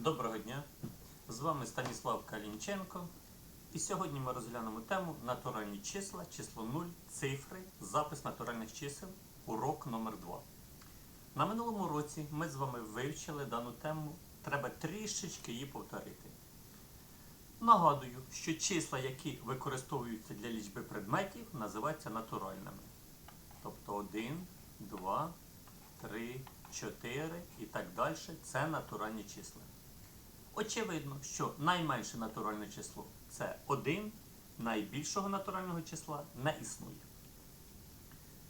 Доброго дня! З вами Станіслав Калінченко. І сьогодні ми розглянемо тему натуральні числа, число 0, цифри, запис натуральних чисел, урок номер 2 На минулому році ми з вами вивчили дану тему, треба трішечки її повторити. Нагадую, що числа, які використовуються для лічби предметів, називаються натуральними. Тобто 1, 2, 3, 4 і так далі це натуральні числа. Очевидно, що найменше натуральне число це 1, найбільшого натурального числа не існує.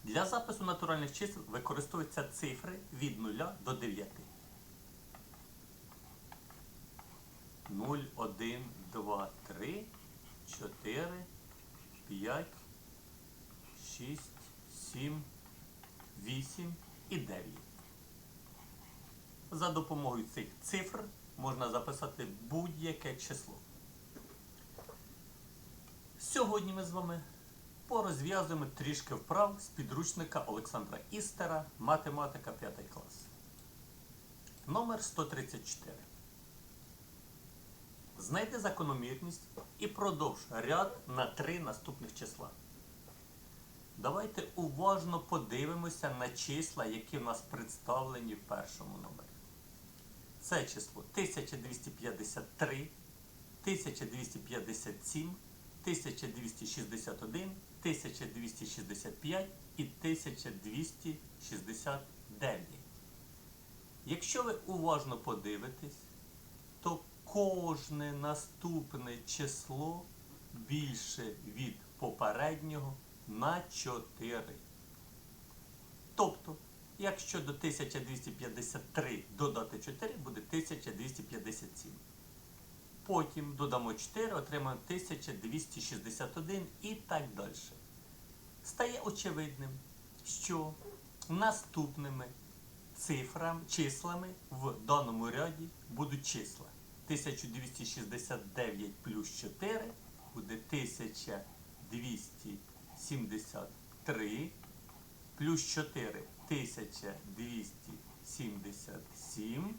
Для запису натуральних чисел використовуються цифри від 0 до 9. 0, 1, 2, 3, 4, 5, 6, 7, 8 і 9. За допомогою цих цифр можна записати будь-яке число. Сьогодні ми з вами порозв'язуємо трішки вправ з підручника Олександра Істера Математика 5 клас. Номер 134. Знайди закономірність і продовж ряд на три наступних числа. Давайте уважно подивимося на числа, які в нас представлені в першому номері. Це число 1253, 1257, 1261, 1265 і 1269. Якщо ви уважно подивитесь, то кожне наступне число більше від попереднього на 4. Тобто, якщо до 1253 додати 4, буде 1257. Потім додамо 4, отримаємо 1261 і так далі. Стає очевидним, що наступними цифрами, числами в даному ряді будуть числа. 1269 плюс 4 буде 1273 плюс 4 1277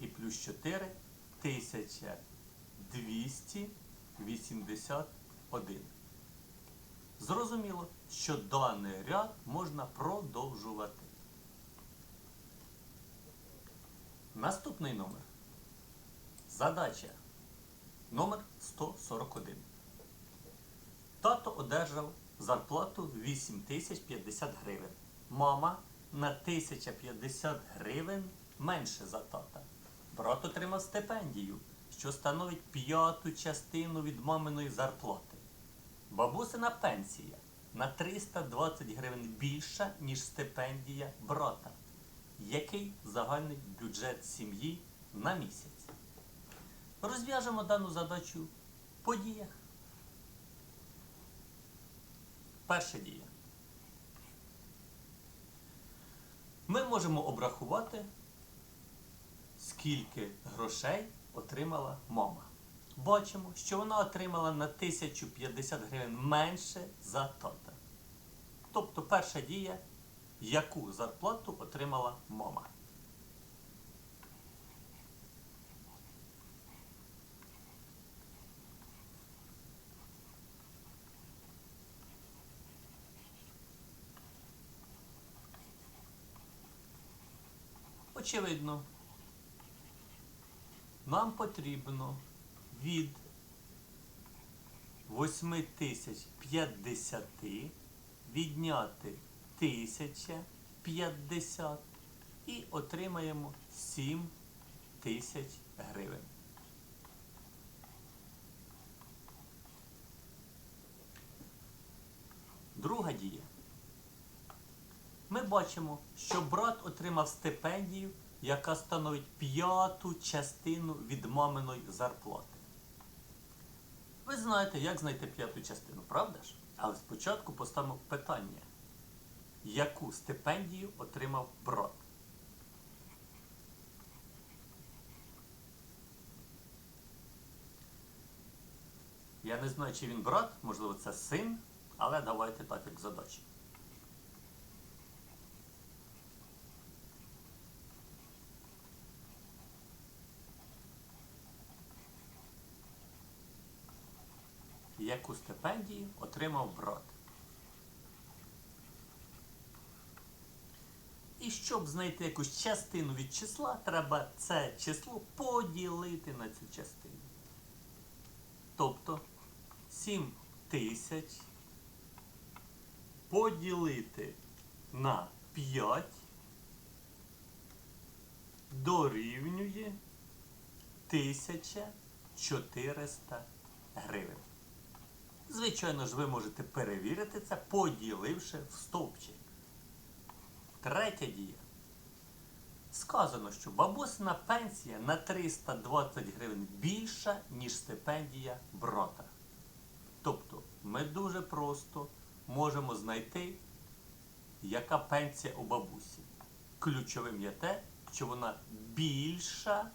і плюс 4 1281. Зрозуміло, що даний ряд можна продовжувати. Наступний номер. Задача номер 141. Тато одержав зарплату 8050 гривень. Мама на 1050 гривень менше за тата. Брат отримав стипендію, що становить п'яту частину від маминої зарплати. Бабусина пенсія на 320 гривень більша, ніж стипендія брата. Який загальний бюджет сім'ї на місяць? Розв'яжемо дану задачу по діях. Перша дія. Ми можемо обрахувати, скільки грошей отримала мама. Бачимо, що вона отримала на 1050 гривень менше за тата. Тобто перша дія, яку зарплату отримала мама. Очевидно, нам потрібно від 8050 відняти 1050 і отримаємо 7 тисяч гривень. Друга дія. Ми бачимо, що брат отримав стипендію, яка становить п'яту частину від маминої зарплати. Ви знаєте, як знайти п'яту частину, правда ж? Але спочатку поставимо питання, яку стипендію отримав брат? Я не знаю, чи він брат, можливо, це син, але давайте так, як задача. Яку стипендію отримав брат. І щоб знайти якусь частину від числа, треба це число поділити на цю частину. Тобто 7 тисяч поділити на 5 дорівнює 1400 гривень. Звичайно ж, ви можете перевірити це, поділивши в стовпчик. Третя дія. Сказано, що бабусина пенсія на 320 гривень більша, ніж стипендія брата. Тобто ми дуже просто можемо знайти, яка пенсія у бабусі. Ключовим є те, що вона більша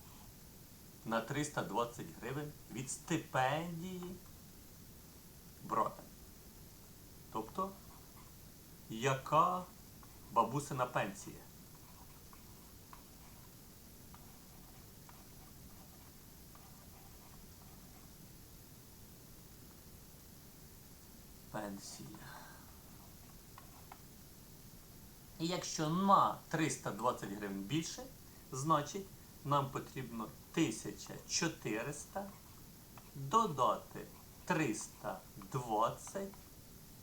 на 320 гривень від стипендії брата. Тобто, яка бабусина пенсія? Пенсія. І якщо на 320 гривень більше, значить нам потрібно 1400 додати 320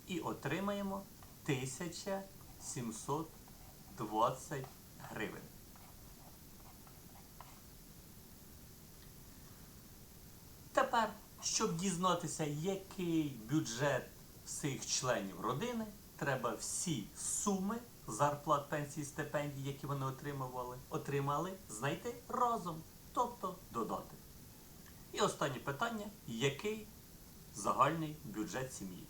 і отримаємо 1720 гривень. Тепер, щоб дізнатися, який бюджет всіх членів родини, треба всі суми зарплат, пенсій, стипендій, які вони отримували, отримали, знайти разом, тобто додати. І останнє питання: який загальний бюджет сім'ї?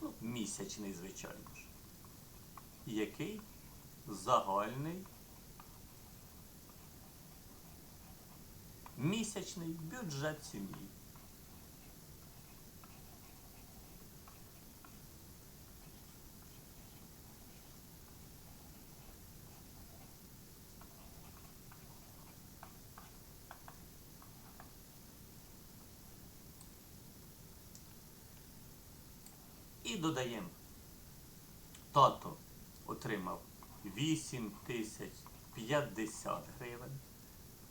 Ну, місячний, звичайно ж. Який загальний місячний бюджет сім'ї? І додаємо. Тато отримав 8 тисяч 50 гривень.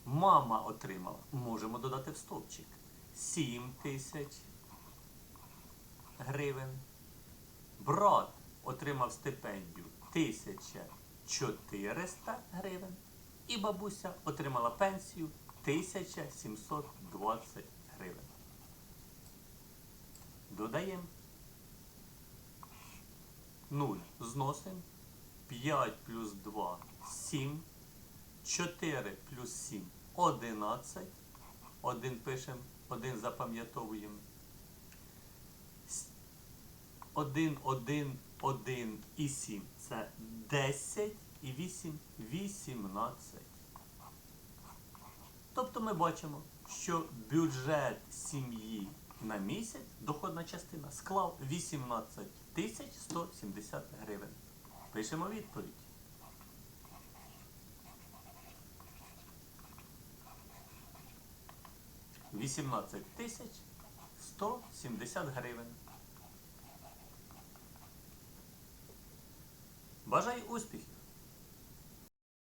Мама отримала, можемо додати в стовпчик, 7 тисяч гривень. Брат отримав стипендію 1400 гривень. І бабуся отримала пенсію 1720 гривень. Додаємо. 0 зносимо. 5 плюс 2 7. 4 плюс 7 11. 1 пишемо, 1 запам'ятовуємо. 1, 1, 1 і 7 це 10 і 8 18. Тобто ми бачимо, що бюджет сім'ї на місяць, доходна частина, склав 18 тисяч 170 гривень. Пишемо відповідь. Вісімнадцять тисяч 170 гривень. Бажаю успіхів!